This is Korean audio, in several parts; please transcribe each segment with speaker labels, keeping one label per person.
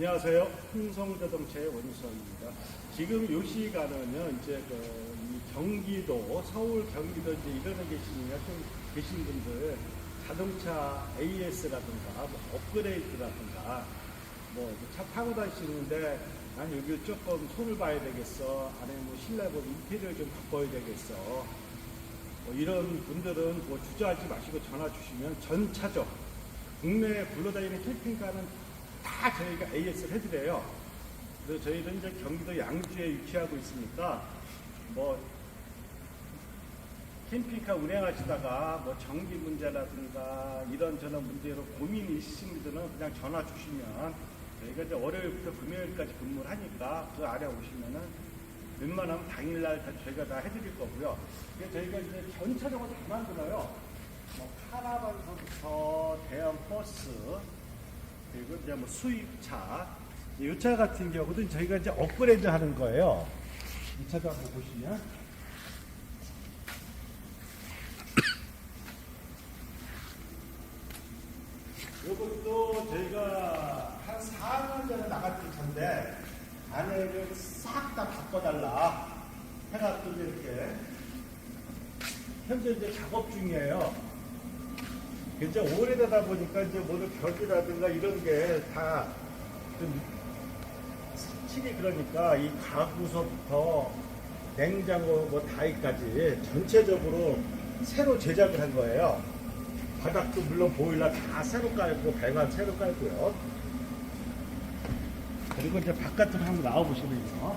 Speaker 1: 안녕하세요. 흥성자동차의 원수입니다. 지금 요 시간은요, 이제 그, 이 경기도, 서울 경기도 이제 일어나 계시는, 좀 계신 분들, 자동차 AS라든가, 뭐 업그레이드라든가, 뭐 차 타고 다니시는데, 난 여기 조금 손을 봐야 되겠어. 안에 뭐 실내고 인테리어 좀 바꿔야 되겠어. 뭐 이런 분들은 뭐 주저하지 마시고 전화 주시면 전차적 국내 에 굴러다니는 캠핑카는 다 저희가 AS를 해드려요. 그래서 저희는 이제 경기도 양주에 위치하고 있으니까 뭐 캠핑카 운행하시다가 뭐 전기 문제라든가 이런저런 문제로 고민이 있으신 분들은 그냥 전화 주시면 저희가 이제 월요일부터 금요일까지 근무를 하니까 그 아래 오시면은 웬만하면 당일날 다 저희가 다 해드릴 거고요. 저희가 이제 전차적으로 다 만들어요. 뭐 카라반서부터 대형 버스 그리고 이제 뭐 수입차 이 차 같은 경우도 저희가 이제 업그레이드 하는 거예요. 이 차도 한번 보시면 이것도 저희가 한 4년 전에 나갔던 차인데 안에를 싹 다 바꿔달라 이제 이렇게 현재 이제 작업 중이에요. 이제 오래되다 보니까 이제 모두 벽이라든가 이런 게다좀 칠이 그러니까 이 가구서부터 냉장고 뭐 다이까지 전체적으로 새로 제작을 한 거예요. 바닥도 물론 보일러 다 새로 깔고 배관 새로 깔고요. 그리고 이제 바깥으로 한번 나와 보시면요. 뭐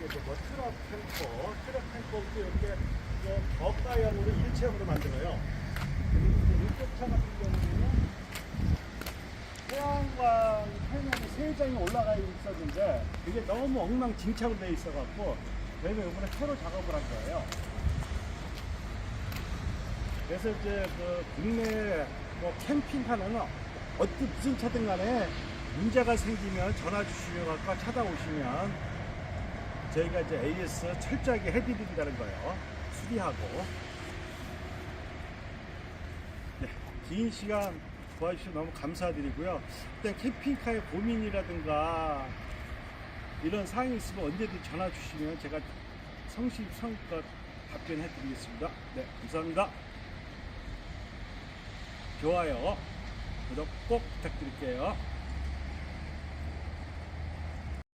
Speaker 1: 이렇게 뭐 트럭 탱커, 트럭 탱커도 이렇게 좀 저가형으로 일체형으로 만들어요. 그리고 이쪽 차 같은 경우에는 태양광 패널이 세 장이 올라가 있었는데 그게 너무 엉망진창으로 돼 있어갖고 저희가 이번에 새로 작업을 한 거예요. 그래서 이제 그 국내 뭐 캠핑카는 어떤 무슨 차든 간에 문제가 생기면 전화 주시면 갖고 찾아오시면 저희가 이제 AS 철저하게 해드린다는 거예요. 수리하고. 네, 긴 시간 도와주셔서 너무 감사드리고요. 일단 캠핑카의 고민이라든가 이런 사항이 있으면 언제든 전화 주시면 제가 성심성의껏 답변해 드리겠습니다. 네, 감사합니다. 좋아요, 구독 꼭 부탁드릴게요.